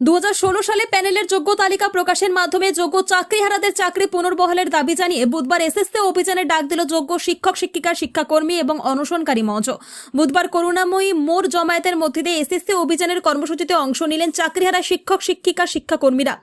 দু হাজার ষোলো সালে প্যানেলের যোগ্য তালিকা প্রকাশের মাধ্যমে যোগ্য চাকরিহারাদের চাকরি পুনর্বহালের দাবি জানিয়ে বুধবার এসএসসি অভিযানে ডাক দিল যোগ্য শিক্ষক, শিক্ষিকা, শিক্ষাকর্মী এবং অনশনকারী মঞ্চ। বুধবার করুণাময়ী মোর জমায়েতের মধ্যে দিয়ে এসএসসি অভিযানের কর্মসূচিতে অংশ নিলেন চাকরিহারা শিক্ষক, শিক্ষিকা, শিক্ষাকর্মীরা।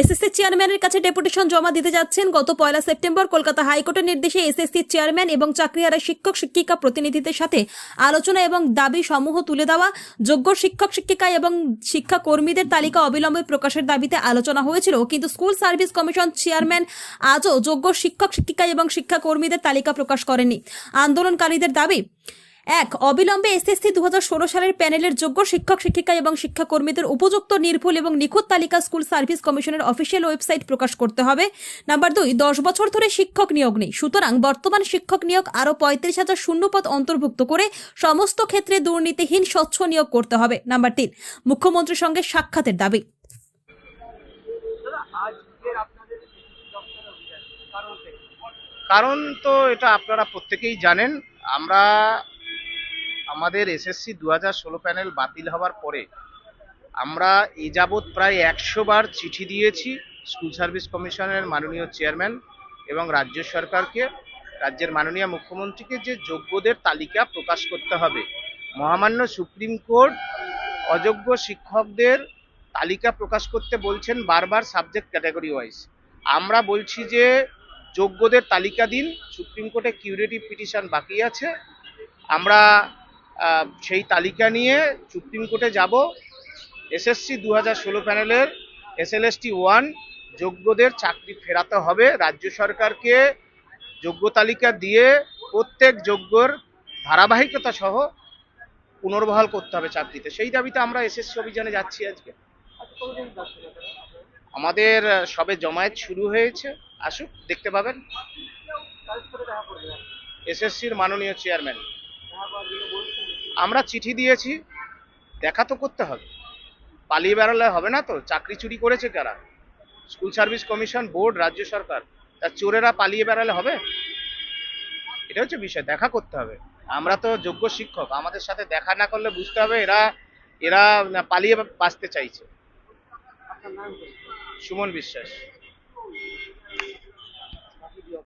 এসএসসি চেয়ারম্যানের কাছে ডেপুটেশন জমা দিতে যাচ্ছেন গত পয়লা সেপ্টেম্বর কলকাতা হাইকোর্টের নির্দেশে এসএসসি চেয়ারম্যান এবং চাকরিহারা শিক্ষক, শিক্ষিকা প্রতিনিধিদের সাথে আলোচনা এবং দাবি সমূহ তুলে দেওয়া। যোগ্য শিক্ষক, শিক্ষিকা এবং শিক্ষাকর্মীদের তালিকা অবিলম্বে প্রকাশের দাবিতে আলোচনা হয়েছিল, কিন্তু স্কুল সার্ভিস কমিশন চেয়ারম্যান আজও যোগ্য শিক্ষক, শিক্ষিকা এবং শিক্ষাকর্মীদের তালিকা প্রকাশ করেনি। আন্দোলনকারীদের দাবি এক, অবিলম্বে এসএসসি দু হাজার ষোলো সালের প্যানেলের যোগ্য শিক্ষক, শিক্ষিকা এবং শিক্ষাকর্মীদের উপযুক্ত, নির্ভুল এবং নিখুঁত তালিকা স্কুল সার্ভিস কমিশনের অফিসিয়াল ওয়েবসাইট প্রকাশ করতে হবে। নাম্বার দুই, দশ বছর ধরে শিক্ষক নিয়োগ নেই। সুতরাং বর্তমান শিক্ষক নিয়োগ আরও পঁয়ত্রিশ হাজার শূন্যপদ অন্তর্ভুক্ত করে সমস্ত ক্ষেত্রে দুর্নীতিহীন, স্বচ্ছ নিয়োগ করতে হবে। নাম্বার তিন, মুখ্যমন্ত্রীর সঙ্গে সাক্ষাতের দাবি? কারণ তো এটা আপনারা প্রত্যেকেই জানেন, আমরা আমাদের এসএসসি দু হাজার ষোলো প্যানেল বাতিল হওয়ার পরে আমরা এ যাবৎ প্রায় একশো বার চিঠি দিয়েছি স্কুল সার্ভিস কমিশনের মাননীয় চেয়ারম্যান এবং রাজ্য সরকারকে, রাজ্যের মাননীয় মুখ্যমন্ত্রীকে যে যোগ্যদের তালিকা প্রকাশ করতে হবে। মহামান্য সুপ্রিম কোর্ট অযোগ্য শিক্ষকদের তালিকা প্রকাশ করতে বলছেন বারবার সাবজেক্ট ক্যাটাগরি ওয়াইজ। আমরা বলছি যে যোগ্যদের তালিকা দিন, সুপ্রিম কোর্টে কিউরেটিভ পিটিশন বাকি আছে। আমরা সেই তালিকা নিয়ে সুপ্রিম কোর্টে যাব। এসএসসি দু হাজার ষোলো প্যানেলের এসএলএসটি ওয়ান যোগ্যদের চাকরি ফেরাতে হবে। রাজ্য সরকারকে যোগ্য তালিকা দিয়ে প্রত্যেক যোগ্যর ধারাবাহিকতা সহ পুনর্বহাল করতে হবে চাকরিতে। সেই দাবিতে আমরা এসএসসি অভিযানে যাচ্ছি আজকে। আমাদের সবে জমায়েত শুরু হয়েছে। আসুক, দেখতে পাবেন। এসএসসির মাননীয় চেয়ারম্যান দেখা করার জন্য বলছি আমরা চিঠি দিয়েছি, দেখা তো করতে হবে। পালিয়ে বেড়ালে হবে না তো, চাকরি চুরি করেছে কারা? স্কুল সার্ভিস কমিশন, বোর্ড, রাজ্য সরকার তার চোরেরা পালিয়ে বেড়ালে হবে? এটা হচ্ছে বিষয়, দেখা করতে হবে। আমরা তো যোগ্য শিক্ষক, আমাদের সাথে দেখা না করলে বুঝতে হবে এরা এরা পালিয়ে বাঁচতে চাইছে? সুমন বিশ্বাস।